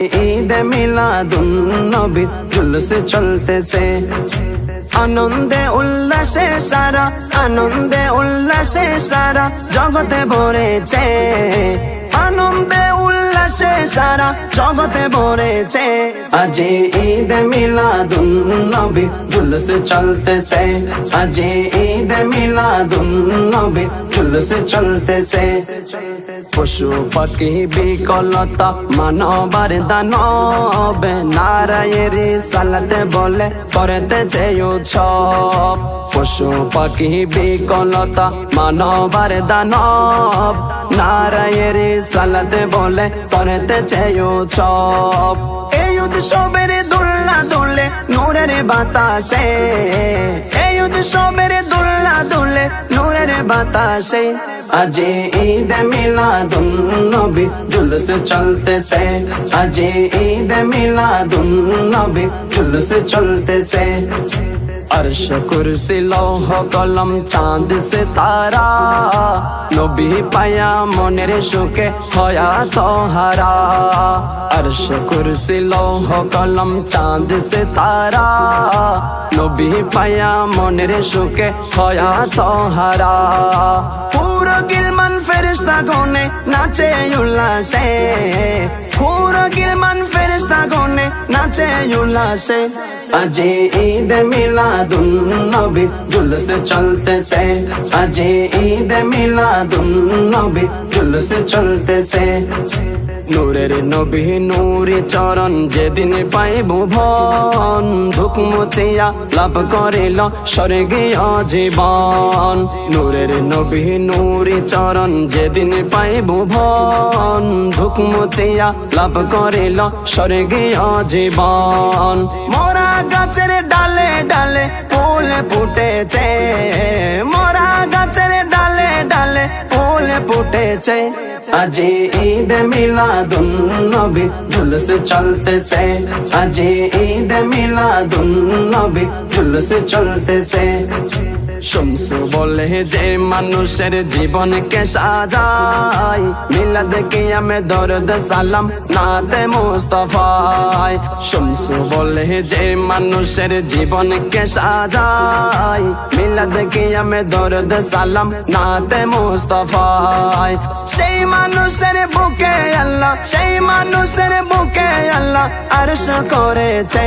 ঈদ মিলাদুন নবী জুলুস চলতেছে আনন্দে উল্লাসে সারা আনন্দে উল্লাসে সারা জগতে ভরেছে জগতে ভরেছে। আজ ঈদ মিলাদুন নবী, জুলুস চলতেছে। আজে ঈদ মিলাদুন নবী, জুলুস চলতেছে। পশু পাখি বিকলতা, মানবার দানব, নারায়ের সালাতে বলে, করতে যে উৎসব। পশু পাখি বিকলতা, মানবার দানব। নারায়ের সালাতে বলে করতে যে উৎসব এই উৎসবের দোল্লা দোলে নূরের বাতাসে। এই উৎসবের দোল্লা দোলে নূরের বাতাসে। আজ ঈদ মিলাদুন নবী জুলুস চলতেছে। আজ ঈদ মিলাদুন নবী জুলুস চলতেছে। अर्श कुर्सी लौह कलम चांद से तारा নবী পায়া মনের সুখে হয়া তো হারা अर्श कुर्सी लौह कलम चांद से तारा নবী পায়া মনের সুখে হয়া তো হারা পুরো গিলমান ফেরেস্তা গনে নাচে উল্লাসে পুরো গিলমান ফেরেস্তা গনে নাচে উল্লাসে আজ ঈদ মিলাদুন নবী জুলুস চলতেছে আজ ঈদ মিলাদুন নবী জুলুস চলতেছে নূরের নবী নূরে চরণ যেদিন পাইব ভন ধুক মুচিয়া লাভ করিল স্বর্গীয় জীবন নূরের নবী নূরে চরণ যেদিন পাইব ভন ধুক মুচিয়া লাভ করিল স্বর্গীয় জীবন মরা গাছের ডালে ডালে ফুল ফুটেছে। মরা গাছের ডালে ডালে ফুল ফুটেছে। আজ ঈদ মিলাদুন নবী জুলুস চলতেছে। আজে ঈদ মিলাদুন নবী জুলুস চলতেছে। শমসু বলে যে মানুষের জীবনকে সাজাই। মিলাদ কিয়ামে দরদ সালাম নাতে মুস্তফায় শমসু বলে যে মানুষের জীবন জীবনকে সাজাই। মিলাদ কিয়ামে দরদ সালাম নাতে মুস্তফায় সেই মানুষের বুকে আল্লাহ, সেই মানুষের বুকে আল্লাহ আরশ করেছে।